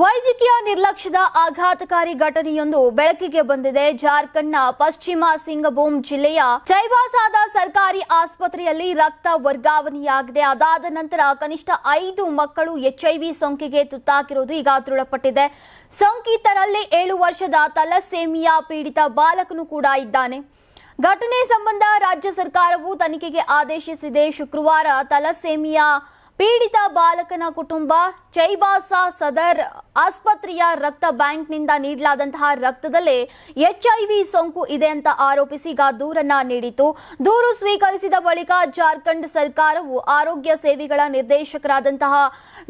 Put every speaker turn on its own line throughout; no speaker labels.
ವೈದ್ಯಕೀಯ ನಿರ್ಲಕ್ಷ್ಯದ ಆಘಾತಕಾರಿ ಘಟನೆಯೊಂದು ಬೆಳಕಿಗೆ ಬಂದಿದೆ. ಜಾರ್ಖಂಡ್ನ ಪಶ್ಚಿಮ ಸಿಂಗಭೂಮ್ ಜಿಲ್ಲೆಯ ಚೈವಾಸಾದ ಸರ್ಕಾರಿ ಆಸ್ಪತ್ರೆಯಲ್ಲಿ ರಕ್ತ ವರ್ಗಾವಣೆಯಾಗಿದೆ. ಅದಾದ ನಂತರ ಕನಿಷ್ಠ ಐದು ಮಕ್ಕಳು ಎಚ್ಐವಿ ಸೋಂಕಿಗೆ ತುತ್ತಾಗಿರುವುದು ಈಗ ದೃಢಪಟ್ಟಿದೆ. ಸೋಂಕಿತರಲ್ಲಿ ಏಳು ವರ್ಷದ ತಲಸೇಮಿಯಾ ಪೀಡಿತ ಬಾಲಕನು ಕೂಡ ಇದ್ದಾನೆ. ಘಟನೆ ಸಂಬಂಧ ರಾಜ್ಯ ಸರ್ಕಾರವು ತನಿಖೆಗೆ ಆದೇಶಿಸಿದೆ. ಶುಕ್ರವಾರ ತಲಸೇಮಿಯಾ ಪೀಡಿತ ಬಾಲಕನ ಕುಟುಂಬ ಚೈಬಾಸಾ ಸದರ್ ಆಸ್ಪತ್ರೆಯ ರಕ್ತ ಬ್ಯಾಂಕ್ನಿಂದ ನೀಡಲಾದಂತಹ ರಕ್ತದಲ್ಲೇ ಎಚ್ಐವಿ ಸೋಂಕು ಇದೆ ಅಂತ ಆರೋಪಿಸಿ ಈಗ ದೂರನ್ನ ನೀಡಿತು ದೂರು ಸ್ವೀಕರಿಸಿದ ಬಳಿಕ ಜಾರ್ಖಂಡ್ ಸರ್ಕಾರವು ಆರೋಗ್ಯ ಸೇವೆಗಳ ನಿರ್ದೇಶಕರಾದಂತಹ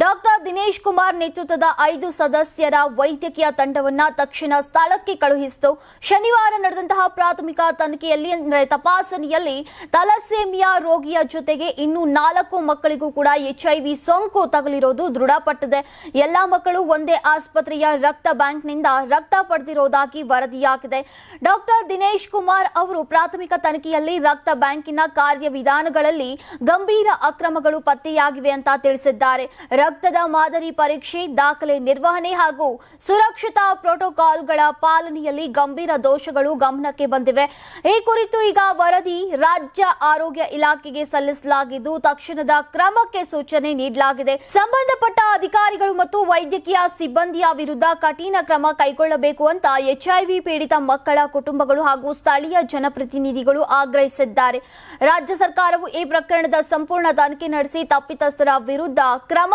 ಡಾಕ್ಟರ್ ದಿನೇಶ್ ಕುಮಾರ್ ನೇತೃತ್ವದ ಐದು ಸದಸ್ಯರ ವೈದ್ಯಕೀಯ ತಂಡವನ್ನ ತಕ್ಷಣ ಸ್ಥಳಕ್ಕೆ ಕಳುಹಿಸಿತು. ಶನಿವಾರ ನಡೆದಂತಹ ಪ್ರಾಥಮಿಕ ತನಿಖೆಯಲ್ಲಿ, ಅಂದರೆ ತಪಾಸಣೆಯಲ್ಲಿ ತಲಸೇಮಿಯಾ ರೋಗಿಯ ಜೊತೆಗೆ ಇನ್ನೂ ನಾಲ್ಕು ಮಕ್ಕಳಿಗೂ ಕೂಡ ಎಚ್ಐವಿ ಸೋಂಕು ತಗಲಿರೋದು ದೃಢಪಟ್ಟಿದೆ. ಎಲ್ಲಾ ಮಕ್ಕಳು ಒಂದೇ ಆಸ್ಪತ್ರೆಯ ರಕ್ತ ಬ್ಯಾಂಕ್ನಿಂದ ರಕ್ತ ಪಡೆದಿರೋದಾಗಿ ವರದಿಯಾಗಿದೆ ಡಾಕ್ಟರ್ ದಿನೇಶ್ ಕುಮಾರ್ ಅವರು ಪ್ರಾಥಮಿಕ ತನಿಖೆಯಲ್ಲಿ ರಕ್ತ ಬ್ಯಾಂಕಿನ ಕಾರ್ಯವಿಧಾನಗಳಲ್ಲಿ ಗಂಭೀರ ಅಕ್ರಮಗಳು ಪತ್ತೆಯಾಗಿವೆ ಅಂತ ತಿಳಿಸಿದ್ದಾರೆ. ರಕ್ತದ ಮಾದರಿ ಪರೀಕ್ಷೆ, ದಾಖಲೆ ನಿರ್ವಹಣೆ ಹಾಗೂ ಸುರಕ್ಷತಾ ಪ್ರೋಟೋಕಾಲ್ಗಳ ಪಾಲನೆಯಲ್ಲಿ ಗಂಭೀರ ದೋಷಗಳು ಗಮನಕ್ಕೆ ಬಂದಿವೆ. ಈ ಕುರಿತು ಈಗ ವರದಿ ರಾಜ್ಯ ಆರೋಗ್ಯ ಇಲಾಖೆಗೆ ಸಲ್ಲಿಸಲಾಗಿದ್ದು, ತಕ್ಷಣದ ಕ್ರಮಕ್ಕೆ ಸೂಚನೆ ನೀಡಲಾಗಿದೆ. ಸಂಬಂಧಪಟ್ಟ ಅಧಿಕಾರಿಗಳು ಮತ್ತು ವೈದ್ಯಕೀಯ ಸಿಬ್ಬಂದಿಯ ವಿರುದ್ಧ ಕಠಿಣ ಕ್ರಮ ಕೈಗೊಳ್ಳಬೇಕು ಅಂತ ಎಚ್ಐವಿ ಪೀಡಿತ ಮಕ್ಕಳ ಕುಟುಂಬಗಳು ಹಾಗೂ ಸ್ಥಳೀಯ ಜನಪ್ರತಿನಿಧಿಗಳು ಆಗ್ರಹಿಸಿದ್ದಾರೆ. ರಾಜ್ಯ ಸರ್ಕಾರವು ಈ ಪ್ರಕರಣದ ಸಂಪೂರ್ಣ ತನಿಖೆ ನಡೆಸಿ ತಪ್ಪಿತಸ್ಥರ ವಿರುದ್ಧ ಕ್ರಮ